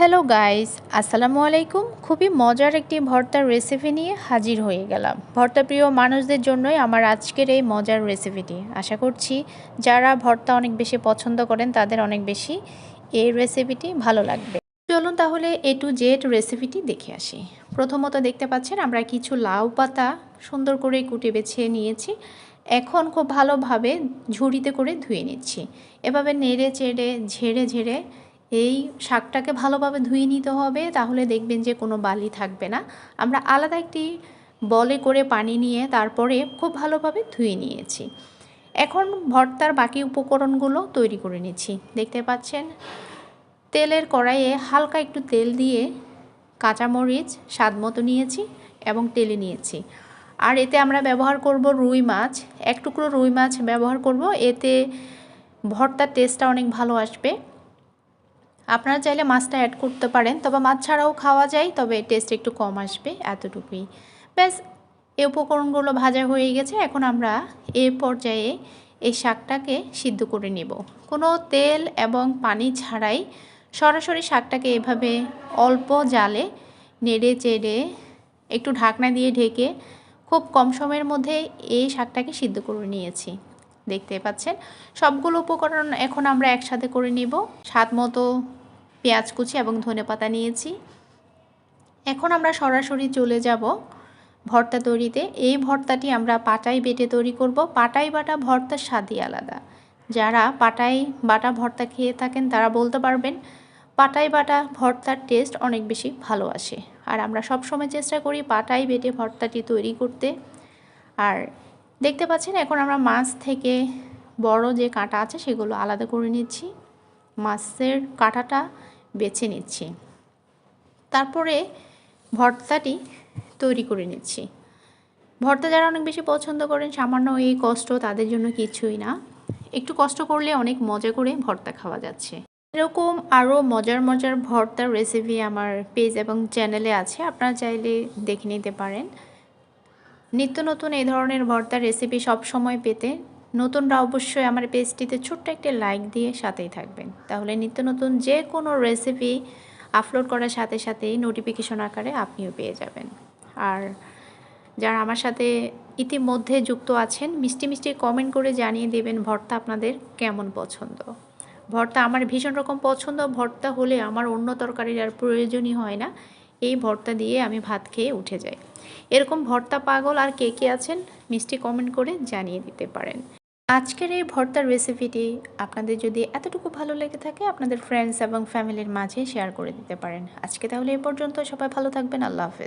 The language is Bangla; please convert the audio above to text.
হ্যালো গাইস আসসালামু আলাইকুম খুবই মজার একটি ভর্তার রেসিপি নিয়ে হাজির হয়ে গেলাম। ভর্তা প্রিয় মানুষদের জন্যই আমার আজকের এই মজার রেসিপিটি আশা করছি যারা ভর্তা অনেক বেশি পছন্দ করেন, তাদের অনেক বেশি এই রেসিপিটি ভালো লাগবে। চলুন তাহলে এ টু জেড রেসিপিটি দেখে আসি। প্রথমত দেখতে পাচ্ছেন, আমরা কিছু লাউ পাতা সুন্দর করে কুটে বেছে নিয়েছি। এখন খুব ভালোভাবে ঝুড়িতে করে ধুয়ে নিচ্ছি। এভাবে নেড়ে চেড়ে ঝেড়ে ঝেড়ে এই শাকটাকে ভালোভাবে ধুয়ে নিতে হবে, তাহলে দেখবেন যে কোনো বালি থাকবে না। আমরা আলাদা একটি বলে করে পানি নিয়ে তারপরে খুব ভালোভাবে ধুয়ে নিয়েছি। এখন ভর্তার বাকি উপকরণগুলো তৈরি করে নিচ্ছি। দেখতে পাচ্ছেন? তেলের কড়াইয়ে হালকা একটু তেল দিয়ে কাঁচামরিচ স্বাদ মতো নিয়েছি এবং তেলে নিয়েছি। আর এতে আমরা ব্যবহার করব রুই মাছ। এক টুকরো রুই মাছ ব্যবহার করব। এতে ভর্তার টেস্টটা অনেক ভালো আসবে। আপনারা চাইলে মাছটা অ্যাড করতে পারেন, তবে মাছ ছাড়াও খাওয়া যায়, তবে টেস্ট একটু কম আসবে এতটুকুই। ব্যাস এই উপকরণগুলো ভাজা হয়ে গেছে, এখন আমরা এ পর্যায়ে এই শাকটাকে সিদ্ধ করে নেব। কোনো তেল এবং পানি ছাড়াই সরাসরি শাকটাকে এভাবে অল্প জালে নেড়ে চেড়ে একটু ঢাকনা দিয়ে ঢেকে খুব কম সময়ের মধ্যে এই শাকটাকে সিদ্ধ করে নিয়েছি। দেখতে পাচ্ছেন? সবগুলো উপকরণ এখন আমরা একসাথে করে নিব। স্বাদ মতো পেঁয়াজ কুচি এবং ধনে পাতা নিয়েছি। এখন আমরা সরাসরি চলে যাব ভর্তা তৈরিতে। এই ভর্তাটি আমরা পাটাই বেটে তৈরি করব। পাটাই বাটা ভর্তার স্বাদই আলাদা। যারা পাটাই বাটা ভর্তা খেয়ে থাকেন তারা বলতে পারবেন, পাটাই বাটা ভর্তার টেস্ট অনেক বেশি ভালো আসে। আর আমরা সব সময় চেষ্টা করি পাটাই বেটে ভর্তাটি তৈরি করতে। আর দেখতে পাচ্ছেন, এখন আমরা মাছ থেকে বড় যে কাঁটা আছে সেগুলো আলাদা করে নিচ্ছি। মাছের কাঁটাটা বেছে নিচ্ছি। তারপরে ভর্তাটি তৈরি করে নিচ্ছি। ভর্তা যারা অনেক বেশি পছন্দ করেন, সামান্য এই কষ্ট তাদের জন্য কিছুই না। একটু কষ্ট করলে অনেক মজা করে ভর্তা খাওয়া যাচ্ছে। এরকম আরও মজার মজার ভর্তার রেসিপি আমার পেজ এবং চ্যানেলে আছে, আপনারা চাইলে দেখে নিতে পারেন। নিত্য নতুন এই ধরনের ভর্তার রেসিপি সব সময় পেতে নতুনরা অবশ্যই আমার পেজটিতে ছোট্ট একটি লাইক দিয়ে সাথেই থাকবেন। তাহলে নিত্য নতুন যে কোনো রেসিপি আপলোড করার সাথে সাথেই নোটিফিকেশন আকারে আপনিও পেয়ে যাবেন। আর যারা আমার সাথে ইতিমধ্যে যুক্ত আছেন, মিষ্টি মিষ্টি কমেন্ট করে জানিয়ে দেবেন ভর্তা আপনাদের কেমন পছন্দ। ভর্তা আমার ভীষণ রকম পছন্দ, ভর্তা হলে আমার অন্য তরকারির আর প্রয়োজনই হয় না। এই ভর্তা দিয়ে আমি ভাত খেয়ে উঠে যাই। এরকম ভর্তা পাগল আর কে কে আছেন মিষ্টি কমেন্ট করে জানিয়ে দিতে পারেন। আজকের এই ভর্তার রেসিপিটি আপনাদের যদি এতটুকু ভালো লেগে থাকে, আপনাদের ফ্রেন্ডস এবং ফ্যামিলির মাঝে শেয়ার করে দিতে পারেন। আজকে তাহলে এ পর্যন্ত। সবাই ভালো থাকবেন। আল্লাহ হাফেজ।